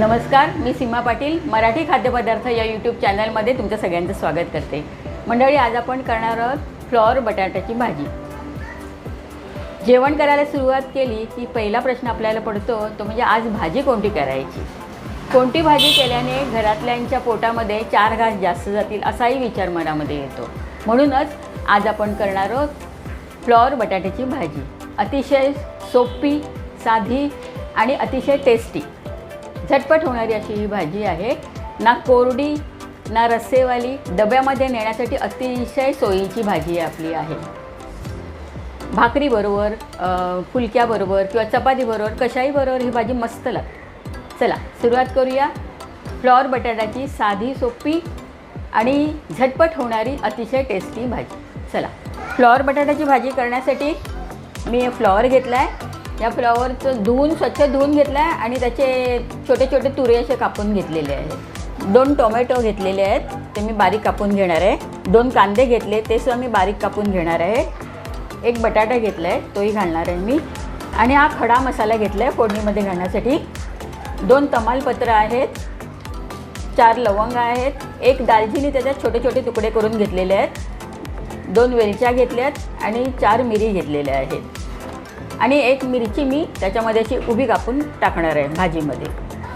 नमस्कार मी सीमा पाटील मराठी खाद्यपदार्थ या यूट्यूब चॅनलमध्ये तुमच्या सगळ्यांचं स्वागत करते. मंडळी आज आपण करणार आहोत फ्लॉवर बटाट्याची भाजी. जेवण करायला सुरुवात केली की पहिला प्रश्न आपल्याला पडतो तो म्हणजे आज भाजी कोणती करायची? कोणती भाजी केल्याने घरातल्यांच्या पोटामध्ये चार घास जास्त जातील असाही विचार मनामध्ये येतो. म्हणूनच आज आपण करणार आहोत फ्लॉवर बटाट्याची भाजी. अतिशय सोपी साधी आणि अतिशय टेस्टी झटपट होणारी अशी ही भाजी आहे. ना कोरडी ना रस्सेवाली डब्यामध्ये नेण्यासाठी अतिशय सोयीची भाजी आपली आहे. भाकरीबरोबर फुलक्याबरोबर किंवा चपातीबरोबर कशाहीबरोबर ही भाजी मस्त लागते. चला सुरुवात करूया. फ्लॉवर बटाट्याची साधी सोपी आणि झटपट होणारी अतिशय टेस्टी भाजी. चला फ्लॉवर बटाट्याची भाजी करण्यासाठी मी फ्लॉवर घेतला आहे या फ्लॉवरचं धुवून स्वच्छ धुवून घेतलं आहे आणि त्याचे छोटे छोटे तुरे असे कापून घेतलेले आहेत. दोन टोमॅटो घेतलेले आहेत ते मी बारीक कापून घेणार आहे. दोन कांदे घेतले ते सुद्धा मी बारीक कापून घेणार आहे. एक बटाटा घेतला आहे तोही घालणार आहे मी. आणि हा खडा मसाला घेतला आहे फोडणीमध्ये घालण्यासाठी. दोन तमालपत्र आहेत चार लवंग आहेत एक दालचिनी त्याच्यात छोटे छोटे तुकडे करून घेतलेले आहेत. दोन वेलच्या घेतल्या आहेत आणि चार मिरी घेतलेल्या आहेत. आणि एक मिरची मी त्याच्यामध्ये अशी उभी कापून टाकणार आहे भाजीमध्ये.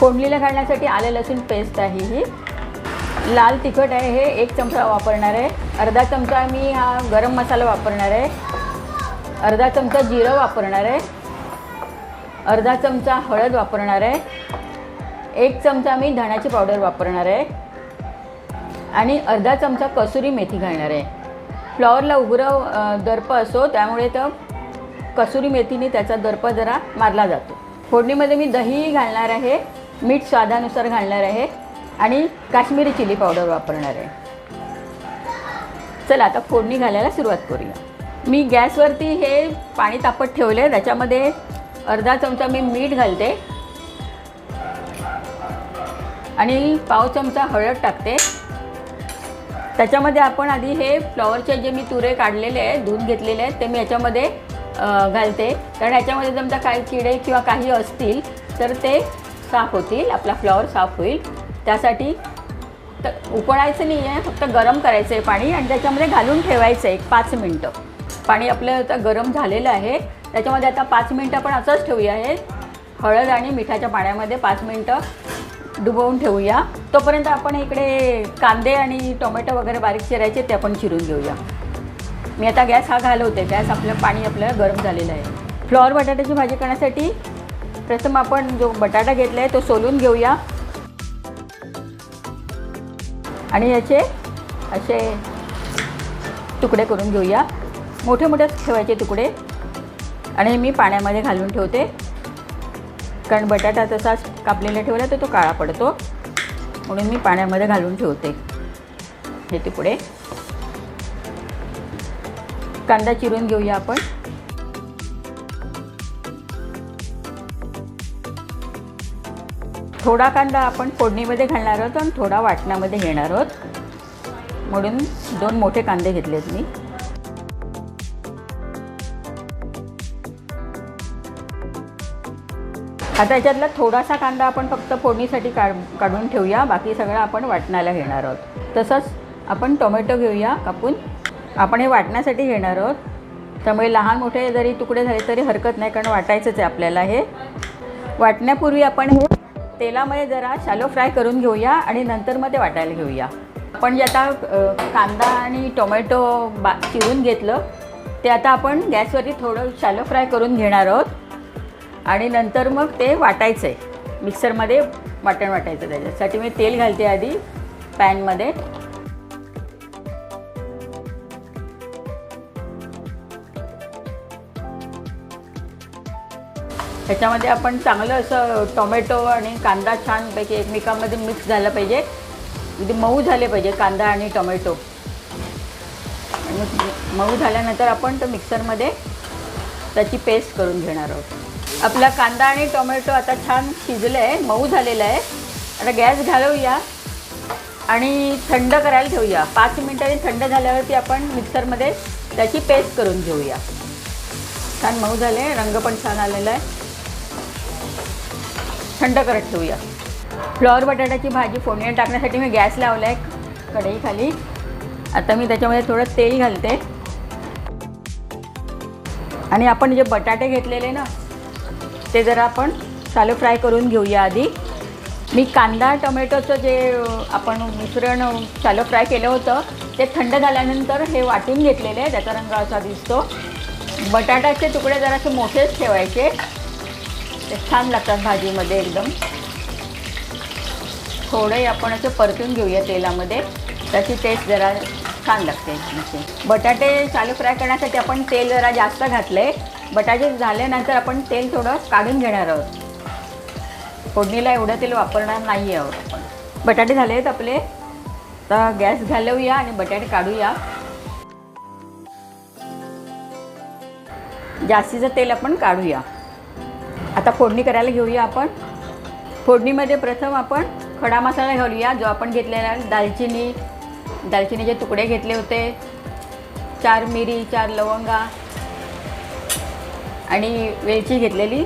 फोडणीला घालण्यासाठी आलं लसूण पेस्ट आहे ही. लाल तिखट आहे हे एक चमचा वापरणार आहे. अर्धा चमचा मी हा गरम मसाला वापरणार आहे. अर्धा चमचा जिरं वापरणार आहे. अर्धा चमचा हळद वापरणार आहे. एक चमचा मी धण्याची पावडर वापरणार आहे. आणि अर्धा चमचा कसुरी मेथी घालणार आहे. फ्लॉवरला उग्र दर्प असो त्यामुळे तर कसुरी मेथीने त्याचा दर्प जरा मारला जातो. फोडणीमध्ये मी दही घालणार आहे मीठ स्वादानुसार घालणार आहे आणि काश्मीरी चिली पावडर वापरणार आहे. चला आता फोडणी घालायला सुरुवात करूया. मी गॅसवरती हे पाणी तापत ठेवले आहे त्याच्यामध्ये अर्धा चमचा मी मीठ घालते. आणि पाव चमचा हळद टाकते. त्याच्यामध्ये आपण आधी हे फ्लॉवरचे जे मी तुरे काढलेले आहे दूध घेतलेले आहेत ते मी याच्यामध्ये घालते. कारण याच्यामध्ये जमता काही किडे किंवा काही असतील तर ते साफ होतील आपला फ्लॉवर साफ होईल. त्यासाठी तर उकळायचं नाही आहे फक्त गरम करायचं आहे पाणी आणि त्याच्यामध्ये घालून ठेवायचं आहे एक पाच मिनटं. पाणी आपलं आता गरम झालेलं आहे. त्याच्यामध्ये आता पाच मिनटं आपण असंच ठेवूया हे. हळद आणि मिठाच्या पाण्यामध्ये पाच मिनटं डुबवून ठेवूया. तोपर्यंत आपण इकडे कांदे आणि टोमॅटो वगैरे बारीक चिरायचे ते आपण चिरून घेऊया. मी आता गॅस हा घालवते. गॅस आपलं पाणी आपलं गरम झालेलं आहे. फ्लॉवर बटाट्याची भाजी करण्यासाठी प्रथम आपण जो बटाटा घेतला आहे तो सोलून घेऊया. आणि याचे असे तुकडे करून घेऊया. मोठे मोठे ठेवायचे तुकडे. आणि मी पाण्यामध्ये घालून ठेवते. कारण बटाटा तसाच कापलेला ठेवला तर तो काळा पडतो. म्हणून मी पाण्यामध्ये घालून ठेवते. हे तुकडे. कांदा चिरून घेऊया आपण. थोडा कांदा आपण फोडणीमध्ये घालणार आहोत आणि थोडा वाटणामध्ये घेणार आहोत. म्हणून दोन मोठे कांदे घेतलेत मी. आता याच्यातला थोडासा कांदा आपण फक्त फोडणीसाठी काढ काढून ठेवूया. बाकी सगळं आपण वाटणाला घेणार आहोत. तसंच आपण टोमॅटो घेऊया कापून. आपण हे वाटण्यासाठी घेणार आहोत. त्यामुळे लहान मोठे जरी तुकडे झाले तरी हरकत नाही कारण वाटायचंच आहे आपल्याला हे. वाटण्यापूर्वी आपण हे तेलामध्ये जरा शॅलो फ्राय करून घेऊया आणि नंतर मग ते वाटायला घेऊया. आपण जे आता कांदा आणि टोमॅटो बा चिरून घेतलं ते आता आपण गॅसवरती थोडं शॅलो फ्राय करून घेणार आहोत. आणि नंतर मग ते वाटायचं आहे मिक्सरमध्ये वाटण वाटायचं त्याच्यासाठी. मी तेल घालते आधी पॅनमध्ये. त्याच्यामध्ये आपण चांगलं असं टोमॅटो आणि कांदा छानपैकी एकमेकांमध्ये मिक्स झाला पाहिजे. म्हणजे मऊ झाले पाहिजे कांदा आणि टोमॅटो. आणि मऊ झाल्यानंतर आपण तो मिक्सरमध्ये त्याची पेस्ट करून घेणार आहोत. आपला कांदा आणि टोमॅटो आता छान शिजलं आहे मऊ झालेलं आहे. आता गॅस घालवूया आणि थंड करायला ठेवूया. पाच मिनिटांनी थंड झाल्यावरती आपण मिक्सरमध्ये त्याची पेस्ट करून घेऊया. छान मऊ झाले रंग पण छान आलेला आहे. थंड करत ठेवूया. फ्लॉवर बटाट्याची भाजी फोडणी टाकण्यासाठी मी गॅस लावला आहे कढईखाली. आता मी त्याच्यामध्ये थोडं तेल घालते. आणि आपण जे बटाटे घेतलेले ना ते जरा आपण शालो फ्राय करून घेऊया आधी. मी कांदा टोमॅटोचं जे आपण मिश्रण शालो फ्राय केलं होतं ते थंड झाल्यानंतर हे वाटून घेतलेले आहे त्याचा रंग असा दिसतो. बटाट्याचे तुकडे जरासे मोठेच ठेवायचे. ते छान लागतात भाजीमध्ये एकदम. थोडे आपण असं परतून घेऊया तेलामध्ये. त्याची टेस्ट जरा छान लागते अशी. बटाटे चालू फ्राय करण्यासाठी आपण तेल जरा जास्त घातलं आहे बटाटे झाल्यानंतर आपण तेल थोडं काढून घेणार आहोत. फोडणीला एवढं तेल वापरणार नाही आहोत आपण. बटाटे झाले आहेत आपले. तर गॅस घालवूया आणि बटाटे काढूया. जास्तीचं तेल आपण काढूया. आता फोडणी करायला घेऊया आपण. फोडणीमध्ये प्रथम आपण खडा मसाला घालूया जो आपण घेतलेला दालचिनी. दालचिनीचे तुकडे घेतले होते. चार मिरी चार लवंगा आणि वेलची घेतलेली.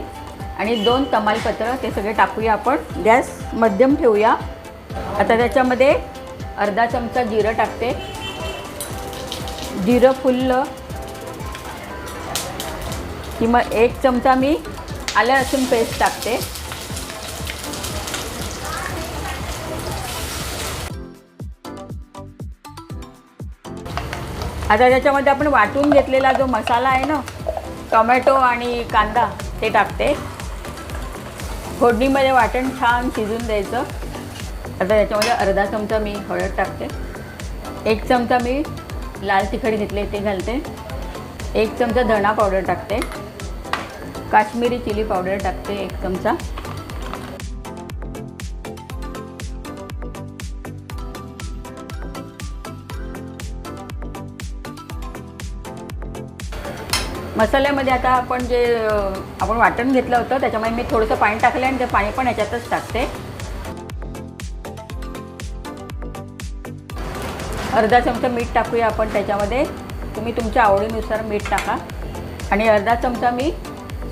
आणि दोन तमालपत्र ते सगळे टाकूया आपण. गॅस मध्यम ठेवूया. आता त्याच्यामध्ये अर्धा चमचा जिरं टाकते. जिरं फुललं. की मग एक चमचा मी आलं लसूण पेस्ट टाकते. आता त्याच्यामध्ये आपण वाटून घेतलेला जो मसाला आहे ना टोमॅटो आणि कांदा ते टाकते. फोडणीमध्ये वाटण छान शिजून द्यायचं. आता त्याच्यामध्ये अर्धा चमचा मी हळद टाकते. एक चमचा मी लाल तिखट घेतले ते घालते. एक चमचा धणा पावडर टाकते. काश्मीरी चिली पावडर टाकते एक चमचा. मसाल्यामध्ये आता आपण जे आपण वाटण घेतलं होतं त्याच्यामध्ये मी थोडंसं पाणी टाकलं आणि ते पाणी पण याच्यातच टाकते. अर्धा चमचा मीठ टाकूया आपण त्याच्यामध्ये. तुम्ही तुमच्या आवडीनुसार मीठ टाका. आणि अर्धा चमचा मी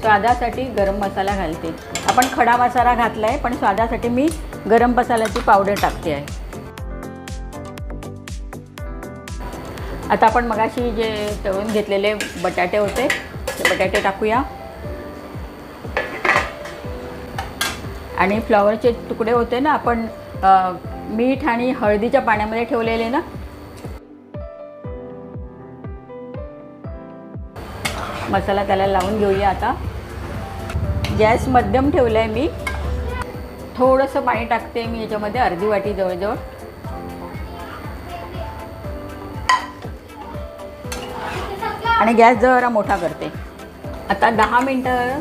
स्वादासाठी गरम मसाला घालते. आपण खडा मसाला घातला आहे पण स्वादासाठी मी गरम मसाल्याची पावडर टाकते आहे. आता आपण मगाशी जे तळून घेतलेले बटाटे होते ते बटाटे टाकूया. आणि फ्लॉवरचे तुकडे होते ना आपण मीठ आणि हळदीच्या पाण्यामध्ये ठेवलेले ना मसाला त्याला लावून घेऊया आता. गॅस मध्यम ठेवला आहे मी. थोडंसं पाणी टाकते मी याच्यामध्ये अर्धी वाटी जवळजवळ. आणि गॅस जरा मोठा करते. आता दहा मिनटं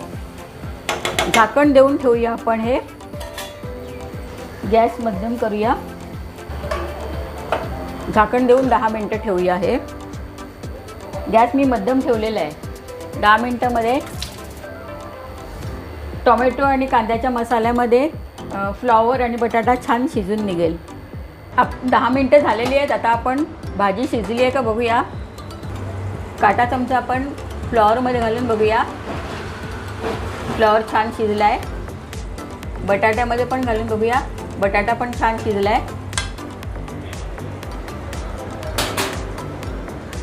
झाकण देऊन ठेवूया आपण हे. गॅस मध्यम करूया. झाकण देऊन दहा मिनटं ठेवूया हे. गॅस मी मध्यम ठेवलेला आहे. दहा मिनटामध्ये टोमॅटो आणि कांद्याच्या मसाल्यामध्ये फ्लॉवर आणि बटाटा छान शिजून निघेल. आप दहा मिनटं झालेली आहेत आता आपण भाजी शिजली आहे का बघूया. काटा चमचा आपण फ्लॉवरमध्ये घालून बघूया. फ्लॉवर छान शिजला आहे बटाट्यामध्ये पण घालून बघूया. बटाटा पण छान शिजला आहे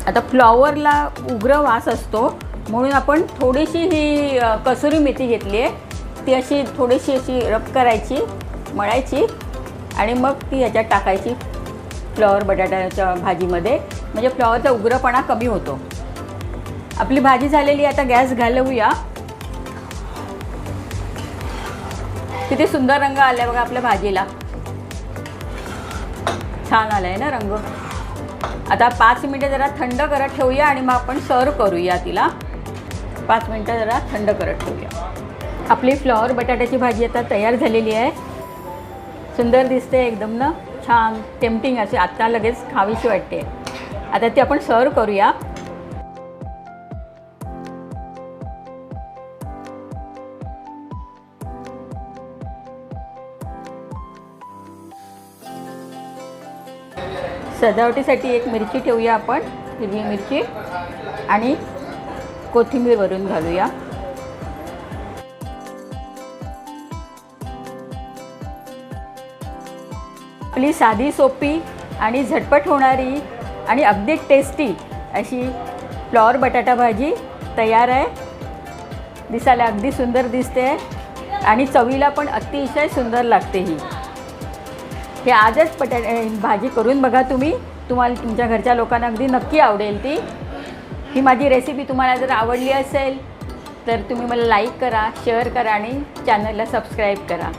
आता फ्लॉवरला उग्र वास असतो. म्हणून आपण थोडीशी ही कसुरी मेथी घेतली आहे. ती अशी थोडीशी अशी रब करायची मळायची आणि मग ती ह्याच्यात टाकायची फ्लॉवर बटाट्याच्या भाजीमध्ये. म्हणजे फ्लॉवरचा उग्रपणा कमी होतो. आपली भाजी झालेली आता गॅस घालवूया. किती सुंदर रंग आलाय बघा आपल्या भाजीला. छान आलाय ना रंग. आता पाच मिनटं जरा थंड करत ठेवूया आणि मग आपण सर्व करूया तिला. पाच मिनटं जरा थंड करत ठेवूया. आपली फ्लॉवर बटाट्याची भाजी आता तयार झालेली आहे. सुंदर दिसते एकदम ना. छान टेम्पटिंग असे आत्ता लगेच खावीशी वाटते. आता ती आपण सर्व करूया. सजावटीसाठी एक मिरची ठेवूया आपण हिरवी मिरची आणि कोथिंबीर वरून घालूया. आपली साधी सोपी आणि झटपट होणारी आणि अगदी टेस्टी अशी फ्लॉवर बटाटा भाजी तयार आहे. दिसायला अगदी सुंदर दिसते आणि चवीला पण अतिशय सुंदर लागते ही. हे आजच बटा भाजी करून बघा तुम्ही. तुम्हाला तुमच्या घरच्या लोकांना अगदी नक्की आवडेल ती. ही माझी रेसिपी तुम्हाला जर आवडली असेल तर तुम्ही मला लाईक करा शेअर करा आणि चॅनलला सबस्क्राईब करा.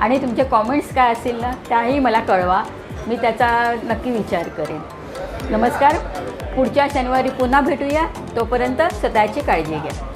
आणि तुमचे कॉमेंट्स काय असतील ना त्याही मला कळवा. मी त्याचा नक्की विचार करेन. नमस्कार. पुढच्या शनिवारी पुन्हा भेटूया. तोपर्यंत स्वतःची काळजी घ्या.